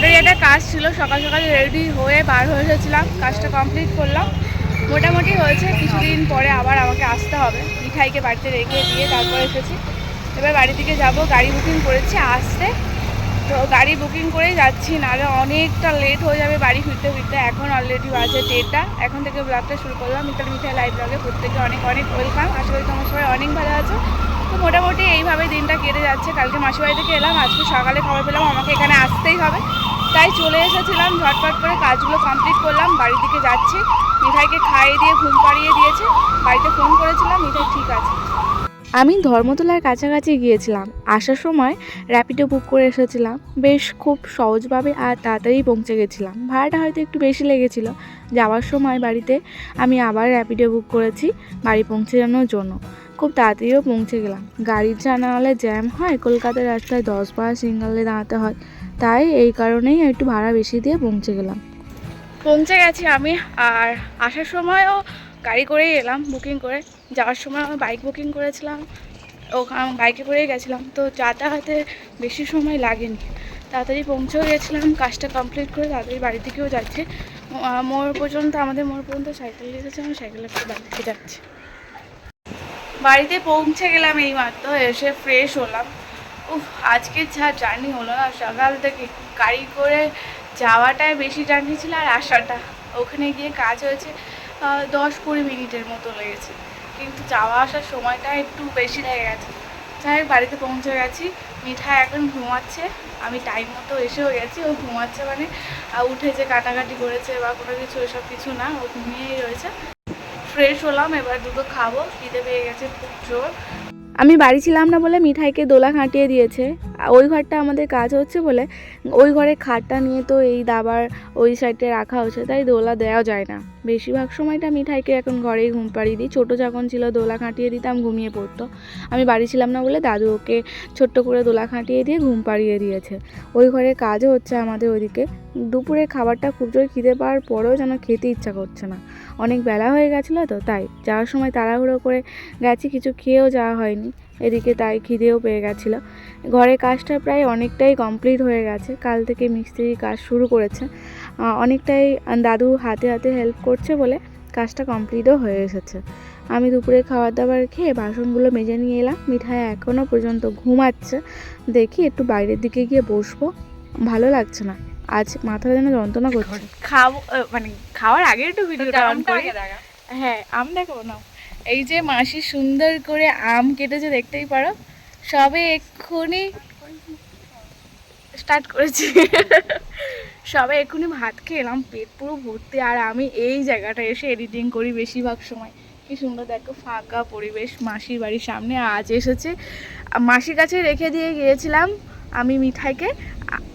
সরকারি একটা কাজ ছিল, সকাল সকাল রেডি হয়ে বার হয়ে এসেছিলাম, কাজটা কমপ্লিট করলাম। মোটামুটি হয়েছে, কিছুদিন পরে আবার আমাকে আসতে হবে। মিঠাইকে বাড়িতে রেখে দিয়ে তারপর এসেছি। এবার বাড়ি থেকে যাব, গাড়ি বুকিং করেছি আসতে। তো গাড়ি বুকিং করেই যাচ্ছি, নাহলে অনেকটা লেট হয়ে যাবে বাড়ি ফিরতে ফিরতে। এখন অলরেডি বাজে ডেটটা এখন থেকে ব্লগটা শুরু করলাম। মিতালি মিঠাই লাইভ ব্লগে প্রত্যেকে অনেক অনেক ওয়েলকাম আশা করি তোমার সবাই অনেক ভালো আছো। তো মোটামুটি এইভাবে দিনটা কেটে যাচ্ছে। কালকে মাসি বাড়ি থেকে এলাম। আজকে সকালে খবর পেলাম। আমাকে এখানে আসতেই হবে। তাই চলে এসেছিলাম, ঝটপট করে কাজগুলো কমপ্লিট করলাম, বাড়ির দিকে যাচ্ছি। মিঠাইকে খাইয়ে দিয়ে ঘুম পাড়িয়ে দিয়েছে। বাড়িতে ফোন করেছিলাম, মিঠাই ঠিক আছে। আমি ধর্মতলার কাছাকাছি গিয়েছিলাম। আসার সময় র্যাপিডো বুক করে এসেছিলাম। বেশ খুব সহজভাবে আর তাড়াতাড়ি পৌঁছে গেছিলাম। ভাড়াটা হয়তো একটু বেশি লেগেছিল। যাওয়ার সময় বাড়িতে আমি আবার র্যাপিডো বুক করেছি, বাড়ি পৌঁছানোর জন্য। খুব তাড়াতাড়িও পৌঁছে গেলাম। গাড়ির জানা হলে জ্যাম হয়, কলকাতার রাস্তায় দশ বার সিঙ্গেলে দাঁড়াতে হয়। তাই এই কারণেই একটু ভাড়া বেশি দিয়ে পৌঁছে গেলাম। পৌঁছে গেছি আমি, আর আসার সময়ও গাড়ি করেই এলাম বুকিং করে। যাওয়ার সময় আমি বাইক বুকিং করেছিলাম, ওখানে বাইকে করেই গেছিলাম। তো যাতায়াতে বেশি সময় লাগেনি। তাড়াতাড়ি পৌঁছেও গেছিলাম, কাজটা কমপ্লিট করে তাড়াতাড়ি বাড়ি থেকেও যাচ্ছি। মোড় পর্যন্ত, আমাদের মোড় পর্যন্ত সাইকেল এসেছে আমি সাইকেলে করে বাড়ি থেকে যাচ্ছি। বাড়িতে পৌঁছে গেলাম এই মাত্র এসে ফ্রেশ হলাম। উফ আজকে যা জার্নি হলো না, সকাল থেকে গাড়ি করে যাওয়াটাই বেশি জার্নি ছিল আর আসাটা। ওখানে গিয়ে কাজ হয়েছে দশ কুড়ি মিনিটের মতো লেগেছে। কিন্তু যাওয়া আসার সময়টা একটু বেশি লেগে গেছে। যাই বাড়িতে পৌঁছে গেছি। মিঠাই এখন ঘুমাচ্ছে। আমি টাইম মতো এসেও গেছি। ও ঘুমাচ্ছে মানে উঠে যে কাটাকাটি করেছে বা কোনো কিছু এসব কিছু না, ও ঘুমিয়েই রয়েছে। ফ্রেশ হলাম, এবার দুটো খাব। খিদে পেয়ে গেছে, খুব জোর। আমি বাড়ি ছিলাম না বলে মিঠাইকে দোলা খাটিয়ে দিয়েছে। ওই ঘরটা আমাদের কাজ হচ্ছে বলে, ওই ঘরে খাটটা নিয়ে তো এই দাবার ওই সাইডে রাখা হচ্ছে, তাই দোলা দেওয়া যায় না। বেশিরভাগ সময়টা মিঠাইকে এখন ঘরেই ঘুম পাড়িয়ে দিই। ছোটো যখন ছিল দোলা খাটিয়ে দিতাম, ঘুমিয়ে পড়তো। আমি বাড়ি ছিলাম না বলে দাদু ওকে ছোট্ট করে দোলা খাটিয়ে দিয়ে ঘুম পাড়িয়ে দিয়েছে। ওই ঘরে কাজও হচ্ছে আমাদের ওইদিকে। দুপুরে খাবারটা খুব জোর খিদে পাওয়ার পরেও যেন খেতে ইচ্ছা করছে না। অনেক বেলা হয়ে গেছিল তো, তাই যাওয়ার সময় তাড়াহুড়ো করে গেছি, কিছু খেয়েও যাওয়া হয়নি। এদিকে তাই খিদেও পেয়ে গেছিল। ঘরে কাজটা প্রায় অনেকটাই কমপ্লিট হয়ে গেছে। কাল থেকে মিস্ত্রি কাজ শুরু করেছে। অনেকটাই দাদু হাতে হাতে হেল্প করছে বলে কাজটা কমপ্লিটও হয়ে এসেছে। আমি দুপুরে খাবার দাবার খেয়ে বাসনগুলো মেজে নিয়ে এলাম। মিঠাই এখনও পর্যন্ত ঘুমাচ্ছে। দেখি একটু বাইরের দিকে গিয়ে বসবো। ভালো লাগছে না। আজ মাথা যেন যন্ত্রণা করছে। খাব মানে খাওয়ার আগে একটু ভিডিওটা অন করি। হ্যাঁ আম দেখাবো না এই যে মাসি সুন্দর করে আম কেটেছে, দেখতেই পারো। সবে এক্ষুনি স্টার্ট করেছি। সবে এক্ষুনি ভাত খেলাম পেট পুরো ভর্তি। আর আমি এই জায়গাটা এসে এডিটিং করি বেশিরভাগ সময়। কি সুন্দর দেখো, ফাঁকা পরিবেশ, মাসির বাড়ির সামনে আজ এসেছে। মাসির কাছে রেখে দিয়ে গিয়েছিলাম। আমি মিঠাইকে,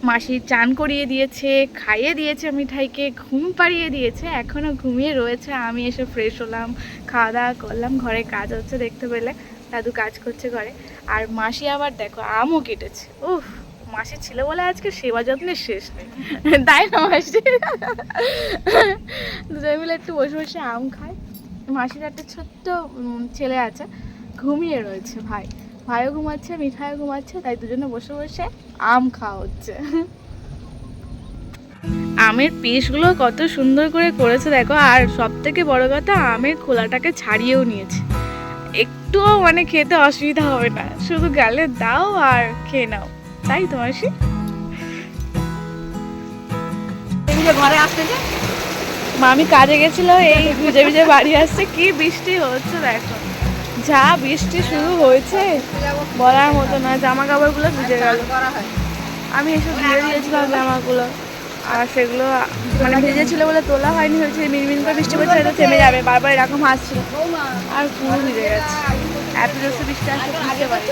মাসি চান করিয়ে দিয়েছে, খাইয়ে দিয়েছে মিঠাইকে, ঘুম পাড়িয়ে দিয়েছে এখনও ঘুমিয়ে রয়েছে, আমি এসে ফ্রেশ হলাম, খাওয়া দাওয়া করলাম, ঘরে কাজ হচ্ছে দেখতে পেলে, দাদু কাজ করছে ঘরে, আর মাসি আবার দেখো আমও কেটেছে, উফ, মাসি ছিল বলে আজকে সেবা যত্নের শেষ নেই, তাই না মাসি? দুজন মিলে একটু বসে বসে আম খায় মাসির একটা ছোট্ট ছেলে আছে, ঘুমিয়ে রয়েছে ভাই ভাইও ঘুমাচ্ছে মিঠাইও ঘুমাচ্ছে তাই দুজনে বসে বসে আম খাওয়া হচ্ছে। আমের পিসগুলো কত সুন্দর করে করেছে দেখো আর সব থেকে বড় কথা আমের খোলাটাকে ছাড়িয়েও নিয়েছে। একটুও মানে খেতে অসুবিধা হবে না শুধু গালে দাও আর খেয়ে নাও। তাই তো মাসি? ঘরে আসতেছে মামি কাজে গেছিল এই ভিজে ভিজে বাড়ি আসছে কি বৃষ্টি হচ্ছে দেখো। যা বৃষ্টি শুরু হয়েছে, বলার মতো না জামা কাপড়গুলো ভিজে গেল। আমি এসব ধুয়ে দিয়েছিলাম জামাগুলো, আর সেগুলো মানে ভিজে ছিল বলে তোলা হয়নি, হয়েছে মিনমিন করে বৃষ্টি পড়ছে হয়তো থেমে যাবে, বারবার এরকম হাসছিল আর পুরো ভিজে গেছে। এত জোরসে বৃষ্টি আসছে, বুঝতে পারি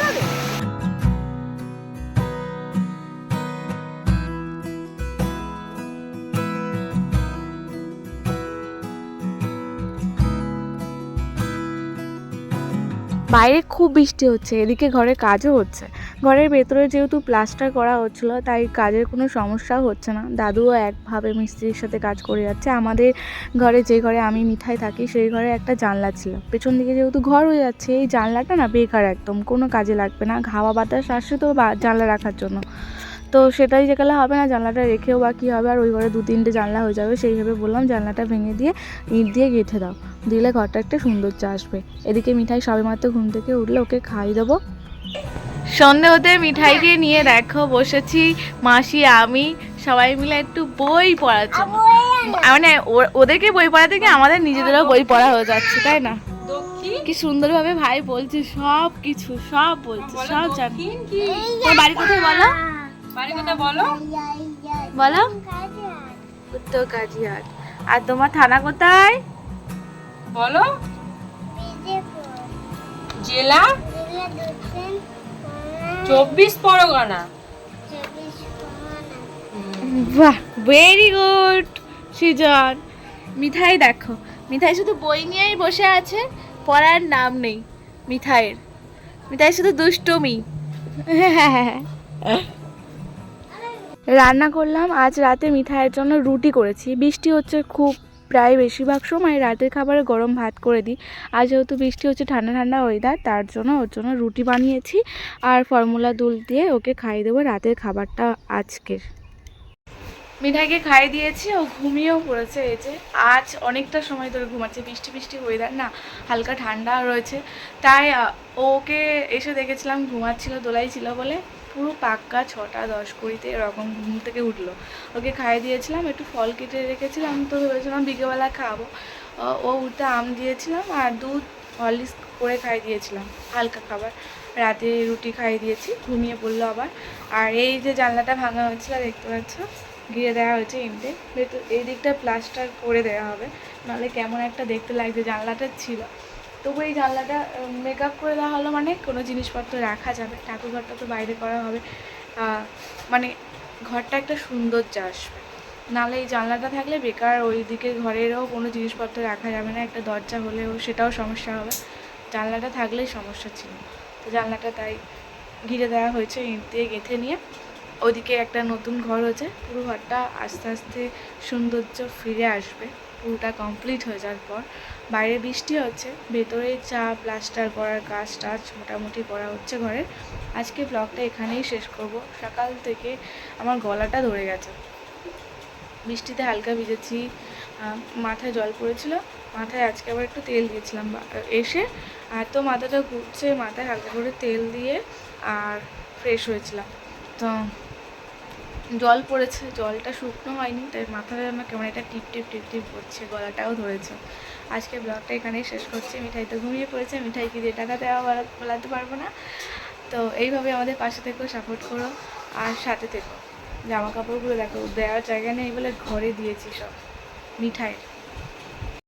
বাইরে খুব বৃষ্টি হচ্ছে, এদিকে ঘরে কাজও হচ্ছে। ঘরের ভেতরে যেহেতু প্লাস্টার করা হচ্ছিল, তাই কাজের কোনো সমস্যাও হচ্ছে না। দাদুও একভাবে মিস্ত্রির সাথে কাজ করে যাচ্ছে। আমাদের ঘরে যে ঘরে আমি মিঠাই থাকি, সেই ঘরে একটা জানলা ছিল। পেছন দিকে যেহেতু ঘর হয়ে যাচ্ছে, এই জানলাটা না বেকার একদম, কোনো কাজে লাগবে না। ঘাওয়া বাতাস আসছে তো জানলা রাখার জন্য। তো সেটাই যে যেকালে হবে না, জানলাটা রেখেও বা কী হবে, আর ওই ঘরে দু তিনটে জানলা হয়ে যাবে। সেইভাবে বললাম, জানলাটা ভেঙে দিয়ে ইট দিয়ে গেঁথে দাও। দিলে ঘরটা একটা সৌন্দর্য আসবে। এদিকে মিঠাই সবেমাত্র ঘুম থেকে উঠলে, ওকে খাই দেবো। সন্ধে হতে মিঠাইকে নিয়ে দেখো, বসেছি মাসি, আমি, সবাই মিলে একটু বই পড়ার জন্য। মানে ওদেরকে বই পড়া থেকে আমাদের নিজেদেরও বই পড়া হয়ে যাচ্ছে, তাই না? কি সুন্দরভাবে ভাই বলছে সব কিছু সব বলছে, সব জানি বাড়ি কোথায় বলো? বাড়ি বলো। বলো। উত্তর কাজিয়াট আর তোমার থানা কোথায়? বলো। জেলা? চব্বিশ পরগনা। বাহ ভেরি গুড সৃজন। মিঠাই দেখো। মিঠাই শুধু বই নিয়েই বসে আছে পড়ার নাম নেই মিঠাইয়ের। মিঠাই শুধু দুষ্টমি। রান্না করলাম। আজ রাতে মিঠাইয়ের জন্য রুটি করেছি। বৃষ্টি হচ্ছে খুব, প্রায় বেশিরভাগ সময় রাতের খাবারে গরম ভাত করে দিই। আর যেহেতু বৃষ্টি হচ্ছে ঠান্ডা ঠান্ডা ওয়েদার তার জন্য ওর জন্য রুটি বানিয়েছি। আর ফর্মুলা দুল দিয়ে ওকে খাইয়ে দেবো রাতের খাবারটা আজকের। মিঠাইকে খাইয়ে দিয়েছি, ও ঘুমিয়েও পড়েছে। এই যে আজ অনেকটা সময় ধরে ঘুমাচ্ছে। বৃষ্টি বৃষ্টি ওয়েদার না, হালকা ঠান্ডা রয়েছে। তাই ওকে এসে দেখেছিলাম, ঘুমাচ্ছিল, দোলাই ছিল বলে। পুরো পাক্কা ছটা দশ কুড়িতে এরকম ঘুম থেকে উঠল। ওকে খাইয়ে দিয়েছিলাম, একটু ফল কেটে রেখেছিলাম, তো ভেবেছিলাম বিকেলবেলা খাব। ও উঠতে আম দিয়েছিলাম আর দুধ হরলিক্স করে খাইয়ে দিয়েছিলাম, হালকা খাবার। রাতে রুটি খাইয়ে দিয়েছি, ঘুমিয়ে পড়ল আবার। আর এই যে জানলাটা ভাঙা হয়েছিল, দেখতে পাচ্ছ? ঘিরে দেওয়া হয়েছে ভেতর, এই দিকটা প্লাস্টার করে দেওয়া হবে। নাহলে কেমন একটা দেখতে লাগছে, জানলাটা ছিল। তবু এই জানলাটা মেকআপ করে দেওয়া হলো মানে কোনো জিনিসপত্র রাখা যাবে ঠাকুর ঘরটা তো বাইরে করা হবে। মানে ঘরটা একটা সৌন্দর্য আসবে। নাহলে এই জানলাটা থাকলে বেকার ওই দিকে ঘরেরও কোনো জিনিসপত্র রাখা যাবে না, একটা দরজা হলেও সেটাও সমস্যা হবে। জানলাটা থাকলেই সমস্যা ছিল। তো জানলাটা তাই ঘিরে দেওয়া হয়েছে, ইট দিয়ে গেঁথে নিয়ে। ওদিকে একটা নতুন ঘর হয়েছে, পুরো ঘরটা আস্তে আস্তে সৌন্দর্য ফিরে আসবে। পুরোটা কমপ্লিট হয়ে যাওয়ার পর, বাইরে বৃষ্টি হচ্ছে, ভেতরে চা প্লাস্টার করার কাজ টাজ মোটামুটি করা হচ্ছে ঘরে। আজকে ব্লগটা এখানেই শেষ করব। সকাল থেকে আমার গলাটা ধরে গেছে। বৃষ্টিতে হালকা ভিজেছি মাথায় জল পড়েছিল, মাথায় আজকে আবার একটু তেল দিয়েছিলাম এসে, আর তো মাথাটা ঘুরছে, মাথায় হালকা করে তেল দিয়ে আর ফ্রেশ হয়েছিলাম। তো জল পড়েছে, জলটা শুকনো হয়নি, তাই মাথাটা আমার কেমন একটা টিপ টিপ টিপ টিপ করছে গলাটাও ধরেছে। আজকে ব্লগটা এখানেই শেষ করছে মিঠাই তো ঘুমিয়ে পড়েছে, মিঠাইকে দিয়ে টাকা দেওয়া বলা- বলাতে পারব না। তো এইভাবে আমাদের পাশে থেকেও সাপোর্ট করো, আর সাথে থেকো। জামা কাপড়গুলো দেখো, দেওয়ার জায়গা নেই বলে ঘরে দিয়েছি সব মিঠাই